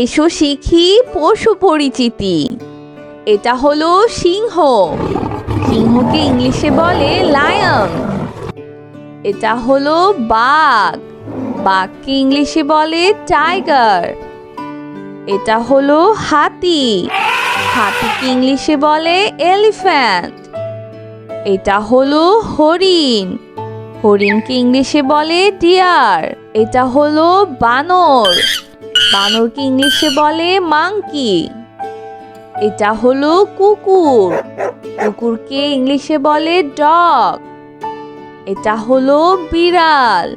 এসো শিখি পশু পরিচিতি। এটা হলো সিংহ। সিংহকে ইংলিশে বলে লায়ন এটা হলো বাঘ। বাঘকে ইংলিশে বলে টাইগার এটা হলো হাতি। হাতিকে ইংলিশে বলে এলিফ্যান্ট এটা হলো হরিণ। হরিণকে ইংলিশে বলে ডিয়ার এটা হলো বানর। বানরকে ইংলিশে বলে মাংকি? এটা হলো কুকুর। কুকুরকে ইংলিশে বলে ডগ। এটা হলো বিড়াল।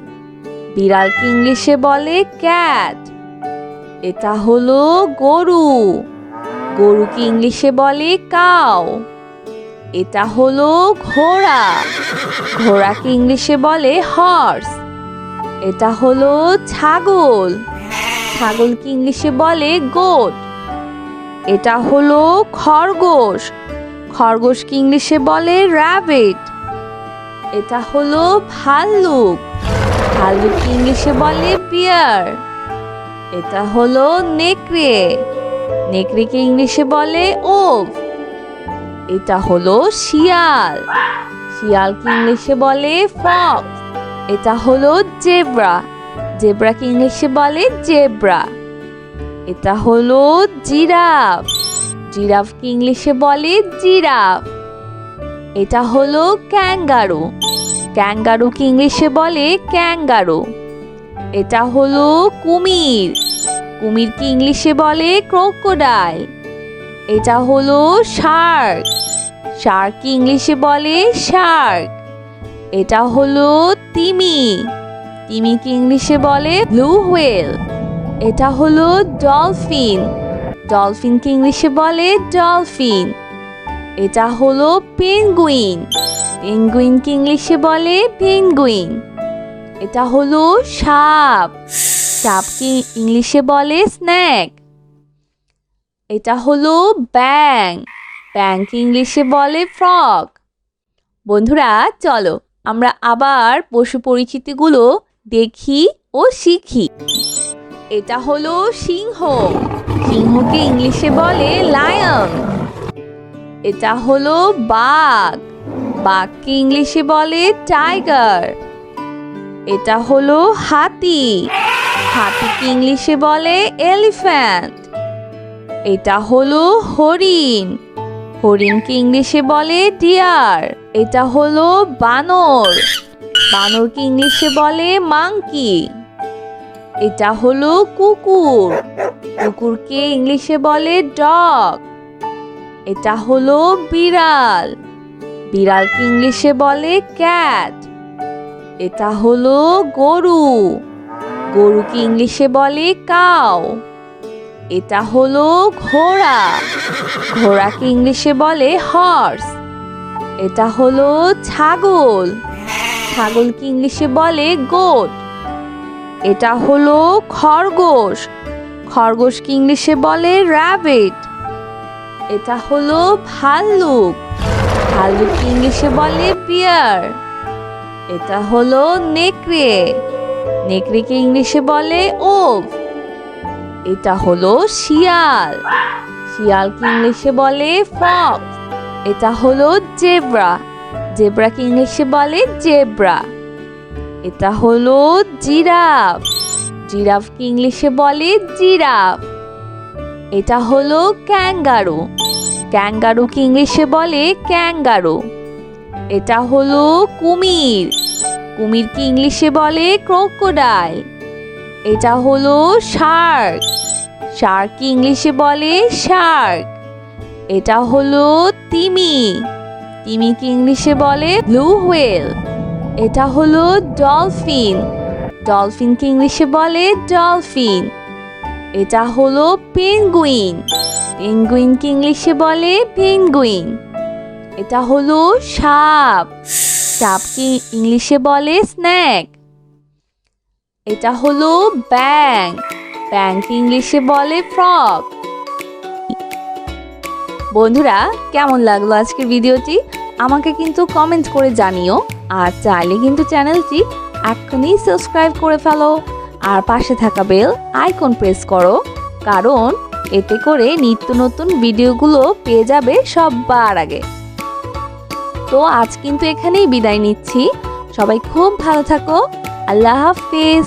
বিড়ালকে ইংলিশে বলে ক্যাট। এটা হলো গরু। গরুকে ইংলিশে বলে কাউ। এটা হলো ঘোড়া। ঘোড়াকে ইংলিশে বলে হর্স। এটা হলো ছাগল। ছাগলকে ইংলিশে বলে গোট এটা হলো খরগোশ। খরগোশকে ইংলিশে বলে র্যাবিট। এটা হলো ভাল্লুক। ভাল্লুককে ইংলিশে বলে বিয়ার। এটা হলো নেকড়ে। নেকড়েকে ইংলিশে বলে ওভ এটা হলো শিয়াল। শিয়ালকে ইংলিশে বলে ফক্স। এটা হলো জেব্রা। জেব্রাকে ইংলিশে বলে জেব্রা। এটা হলো জিরাফ। জিরাফকে ইংলিশে বলে জিরাফ। এটা হলো ক্যাঙ্গারু। ক্যাঙ্গারুকে ইংলিশে বলে ক্যাঙ্গারু। এটা হলো কুমির। কুমিরকে ইংলিশে বলে ক্রোকোডাইল। এটা হলো শার্ক। শার্ক ইংলিশে বলে শার্ক। এটা হলো তিমি। তিমিকে ইংলিশে বলে ব্লু হোয়েল। এটা হলো ডলফিন। ডলফিনকে ইংলিশে বলে ডলফিন। এটা হলো পেঙ্গুইন। পেঙ্গুইনকে ইংলিশে বলে পেঙ্গুইন। এটা হলো সাপ। সাপকে ইংলিশে বলে স্ন্যাক। এটা হলো ব্যাং ব্যাংক ইংলিশে বলে ফ্রক বন্ধুরা, চলো আমরা আবার পশু পরিচিতিগুলো দেখি ও শিখি। এটা হলো সিংহ। সিংহকে ইংলিশে বলে লায়ন এটা হলো বাঘ। বাঘকে ইংলিশে বলে টাইগার এটা হলো হাতি। হাতিকে ইংলিশে বলে এলিফ্যান্ট এটা হলো হরিণ। হরিণকে ইংলিশে বলে ডিয়ার এটা হলো বানর। বানরকে ইংলিশে বলে মাংকি। এটা হলো কুকুর। কুকুরকে ইংলিশে বলে ডগ। এটা হলো বিড়াল। বিড়ালকে ইংলিশে বলে ক্যাট। এটা হলো গরু। গরুকে ইংলিশে বলে কাউ। এটা হলো ঘোড়া। ঘোড়াকে ইংলিশে বলে হর্স। এটা হলো ছাগল। ছাগলকে ইংলিশে বলে গোট। এটা হলো খরগোশ। খরগোশকে ইংলিশে বলে র্যাবিট এটা হলো ভাল্লুক। ভাল্লুক ইংলিশে বলে বিয়ার এটা হলো নেকড়ে। নেকড়েকে ইংলিশে বলে ওভ এটা হলো শিয়াল। শিয়ালকে ইংলিশে বলে ফক্স এটা হলো জেব্রা জেব্রাকে ইংলিশে বলে? জেব্রা। এটা হলো জিরাফ। জিরাফকে ইংলিশে বলে? জিরাফ। এটা হলো ক্যাঙ্গারু। ক্যাঙ্গারুকে ইংলিশে বলে? ক্যাঙ্গারু। এটা হলো কুমির। কুমিরকে ইংলিশে বলে? ক্রোকোডাইল। এটা হলো শার্ক। শার্ক ইংলিশে বলে? শার্ক। এটা হলো তিমি। তিমিকে ইংলিশে বলে? Blue whale. এটা হলো ডলফিন। ডলফিনকে ইংলিশে বলে? ডলফিন। এটা হলো পেঙ্গুইন। পেঙ্গুইনকে ইংলিশে বলে? পেঙ্গুইন। এটা হলো সাপ। সাপকে ইংলিশে বলে? স্ন্যাক। এটা হলো ব্যাং। ব্যাংক ইংলিশে বলে? ফ্রক। বন্ধুরা, কেমন লাগল আজকের ভিডিওটি? আমাকে কিন্তু কমেন্ট করে জানিও। আর চাইলে কিন্তু চ্যানেলটি এক্ষুনি সাবস্ক্রাইব করে ফেলো। আর পাশে থাকা বেল আইকন প্রেস করো, কারণ এতে করে নিত্য নতুন ভিডিওগুলো পেয়ে যাবে সবার আগে। তো আজ কিন্তু এখানেই বিদায় নিচ্ছি। সবাই খুব ভালো থাকো। আল্লাহ হাফিজ।